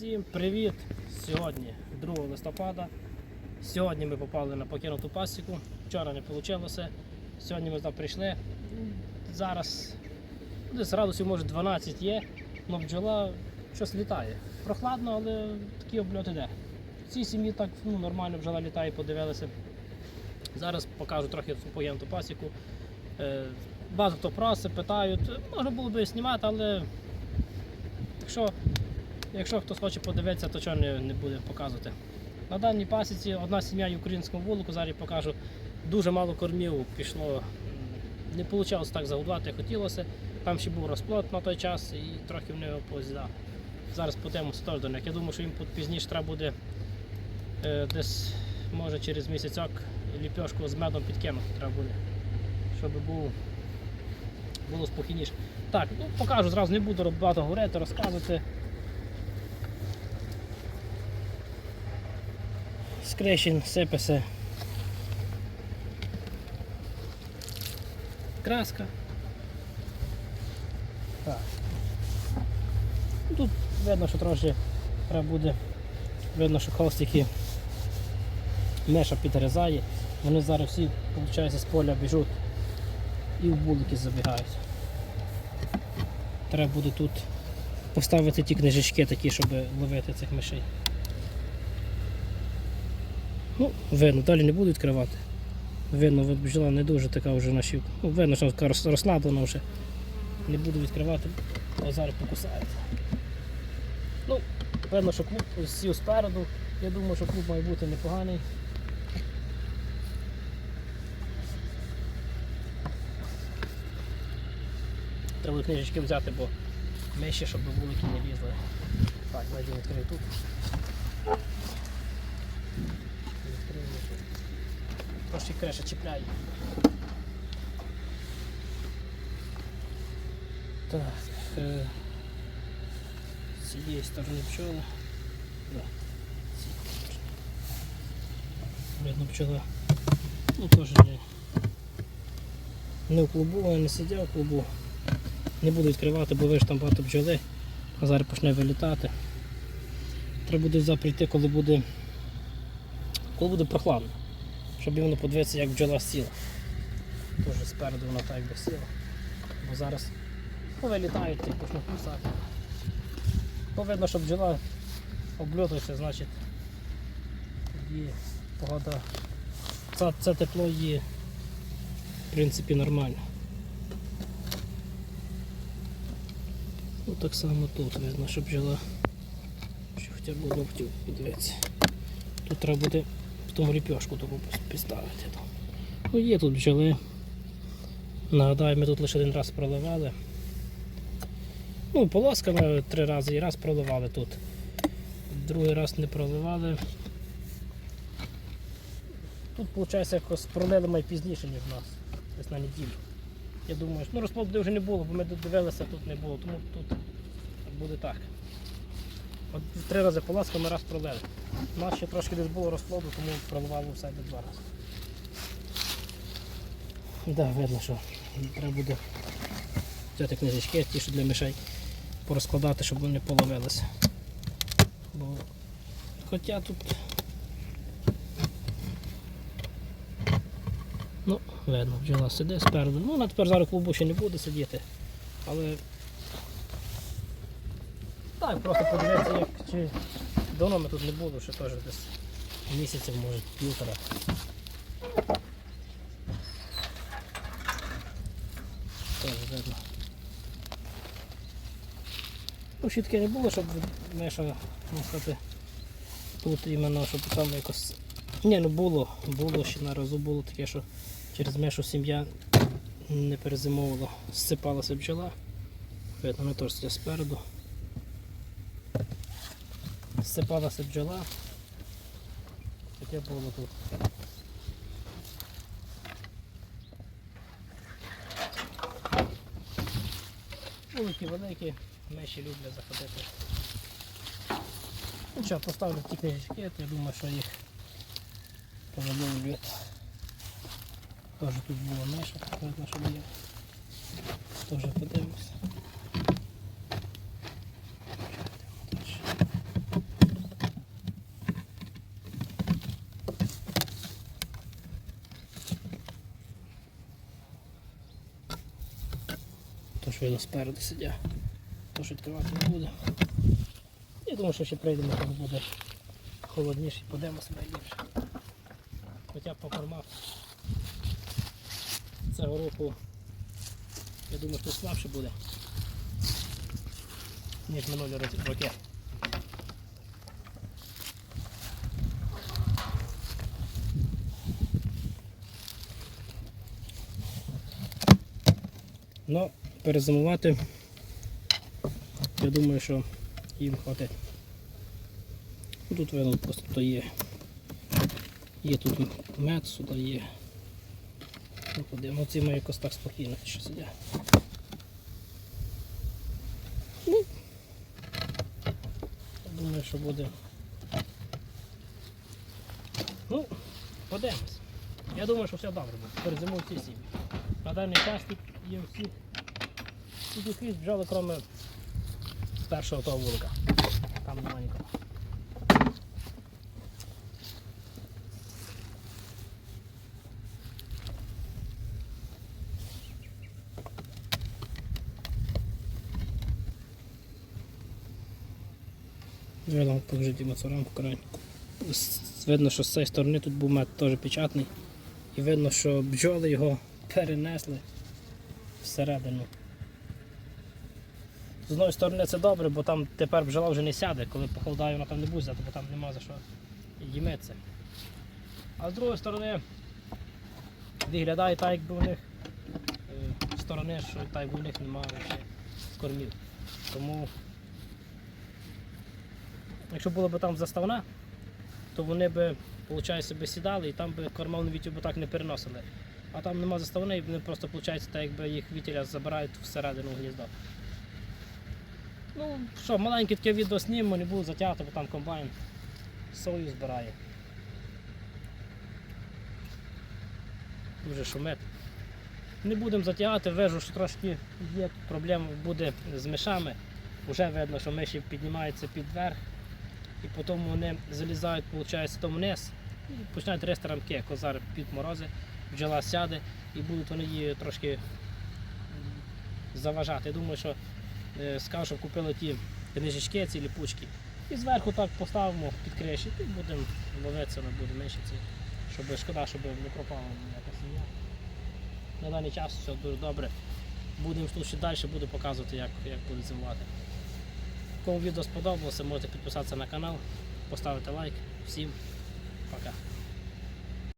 Всім привіт! Сьогодні 2 листопада. Сьогодні ми попали на покинуту пасіку. Вчора не вийшло. Сьогодні ми там прийшли. Зараз десь градусів може 12 є, але бджола щось літає. Прохладно, але такий обльот іде. В цій сім'ї так ну, нормально бджола літає, подивилися. Зараз покажу трохи покинуту пасіку. Е, Багато хто просить, питають. Можна було би знімати, але якщо Якщо хтось хоче подивитися, то чого не, буде показувати. На даній пасіці одна сім'я є українському вулику, зараз покажу. Дуже мало кормів пішло. Не вийшло так загодувати, хотілося. Там ще був розплод на той час і трохи в нього позідав. Зараз подивимося теж до. Я думаю, що їм пізніше треба буде е, десь, може через місяцьок ліпьошку з медом підкинути треба буде, щоб був, було спокійніше. Так, ну покажу, зразу не буду багато говорити, розказувати. Скрещен сипеся. Краска. Так. Ну, Тут видно, що трошки треба буде. Видно, що холстики меша підрізає. Вони зараз всі, виходить, з поля біжуть і в булики забігають. Треба буде тут поставити ті книжечки такі, щоб ловити цих мишей. Ну, видно, далі не буду відкривати. Видно, бджола не дуже така вже наші. Ну, видно, що така розслаблена вже. Не буду відкривати, а зараз покусається. Ну, видно, що клуб сів спереду. Я думаю, що клуб має бути непоганий. Треба книжечки взяти, бо миші, щоб вулики не лізли. Так, давайте відкрию тут. Відкрию. Трошки креша чіпляє. Так. Е, з цієї сторони пчола. Да. Видно пчола. Ну теж не, не в клубу, а не сидя в клубу. Не буду відкривати, бо ви ж там багато бджоли. А зараз почне вилітати. Треба буде завтра прийти, коли буде, коли буде прохладно. Щоб воно подивитися, як бджола сіла. Теж спереду вона так би сіла. Бо зараз повилітають і почнуть кусати. Бо видно, що бджола обльотується, значить є погода. Це, це тепло є в принципі нормально. Ну так само тут видно, що бджола що хоча б хотів подивитися. Тут треба буде тому ліпьошку таку підставити. Ну є тут бджоли. Нагадаю, ми тут лише один раз проливали. Ну, полосками три рази і раз проливали тут. Другий раз не проливали. Тут, виходить, якось пролили ми пізніше, ніж в нас. Десь на неділю. Я думаю, що ну розплоду вже не було, бо ми тут дивилися, тут не було, тому тут буде так. От три рази поласками раз пролили. У нас ще трошки десь було розплоду, тому проливали в себе два рази. Так, видно, що треба буде взяти книжечки, ті, що для мишей, порозкладати, щоб вони половилися. Бо хоча тут Ну, видно, бджола сидить спереду. Ну, вона тепер зараз клубу ще не буде сидіти. Але так, просто подивитися, як чи давно ми тут не було, ще теж десь місяців, може, півтора. Теж видно. Ну, щітки не було, щоб миша мухати тут іменно, щоб там якось. Ні, ну було, було ще на разу було таке, що через мишу сім'я не перезимовувала, зсипалася бджола. Видно, вона теж спереду. Зсипалася бджола. Таке було тут. Вулики великі, миші люблять заходити. Ну що, поставлю ті книжечки, я думаю, що їх повідомлюють. Теж тут була миша, видно, що є. Теж подивимося. Швидно спереду сидять. Тож відкривати не буде. Я думаю, що ще прийдемо, коли буде холодніше і подемо себе ліпше. Хоча по кормах цього року, я думаю, що слабше буде, ніж минулі роки. Ну, перезимувати, я думаю, що їм хватить. Ну, Тут видно просто то є. Є тут мед, сюди є. Ну, ці мої якось так спокійно що сидять. Ну, я думаю, що буде. Ну, подивимось. Я думаю, що все добре буде. Перезимують всі сім'ї. На даний час тут є всі. Тут якісь бджоли, крім першого того вулика. Там немає нікого. Видно, покажіть цю рамку крайню. Видно, що з цієї сторони тут був мед теж печатний. І видно, що бджоли його перенесли всередину. З одної сторони це добре, бо там тепер бджола вже не сяде, коли похолодає, вона там не буде бо там нема за що їметься. А з другої сторони виглядає так, якби у них е, сторони, що так якби у них немає кормів. Тому якщо було б там заставна, то вони б, собі сідали і там би корма на вітю б так не переносили. А там нема заставни, і вони просто, виходить, так якби їх вітіля забирають всередину гнізда. Ну що, маленьке таке відео знімемо, не буду затягати, бо там комбайн сою збирає. Дуже шумить. Не будемо затягати, вижу, що трошки є тут проблема буде з мишами. Вже видно, що миші піднімаються під верх і потім вони залізають, виходить, там вниз і починають рести рамки, зараз під морози, бджола сяде і будуть вони її трошки заважати. Я думаю, що е, скажу, щоб купили ті книжечки, ці ліпучки. І зверху так поставимо під криші і будемо ловитися, вона буде менше. Щоб шкода, щоб не пропала ніяка сім'я. На даний час все дуже добре. Будемо тут ще далі, буду показувати, як, як буде зимувати. Кому відео сподобалося, можете підписатися на канал, поставити лайк. Всім пока.